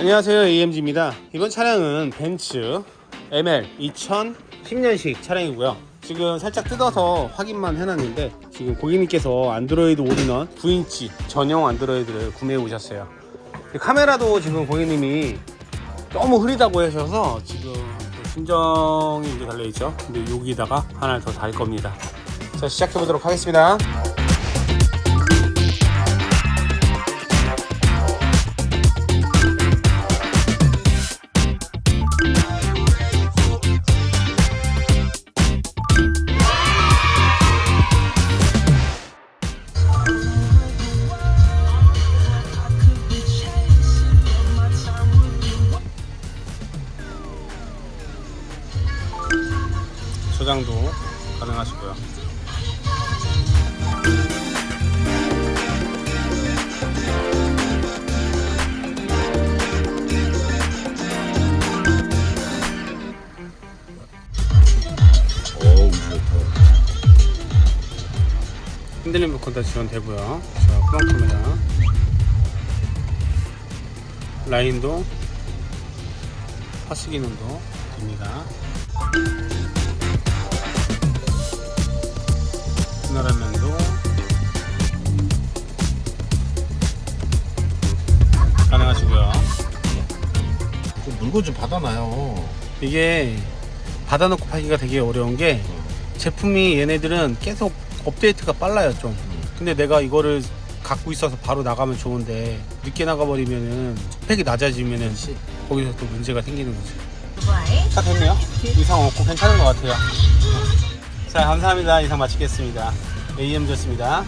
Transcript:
안녕하세요 AMG입니다. 이번 차량은 벤츠 ML 2010년식 차량이고요. 지금 살짝 뜯어서 확인만 해놨는데 지금 고객님께서 안드로이드 올인원 9인치 전용 안드로이드를 구매해 오셨어요. 카메라도 지금 고객님이 너무 흐리다고 하셔서 지금 순정이 달려있죠. 근데 여기다가 하나를 더 달 겁니다. 자 시작해 보도록 하겠습니다 저장도 가능하시고요. 흔들림 리콘다 지원되고요. 자, 프론 카메라. 라인도 파스 기능도 됩니다. 물건 좀 받아놔요. 이게 받아놓고 팔기가 되게 어려운 게 제품이 얘네들은 계속 업데이트가 빨라요 좀. 근데 내가 이거를 갖고 있어서 바로 나가면 좋은데 늦게 나가버리면은 스펙이 낮아지면은 거기서 또 문제가 생기는 거지. 다 됐네요. 이상 없고 괜찮은 것 같아요. 자 감사합니다. 이상 마치겠습니다. AM졌습니다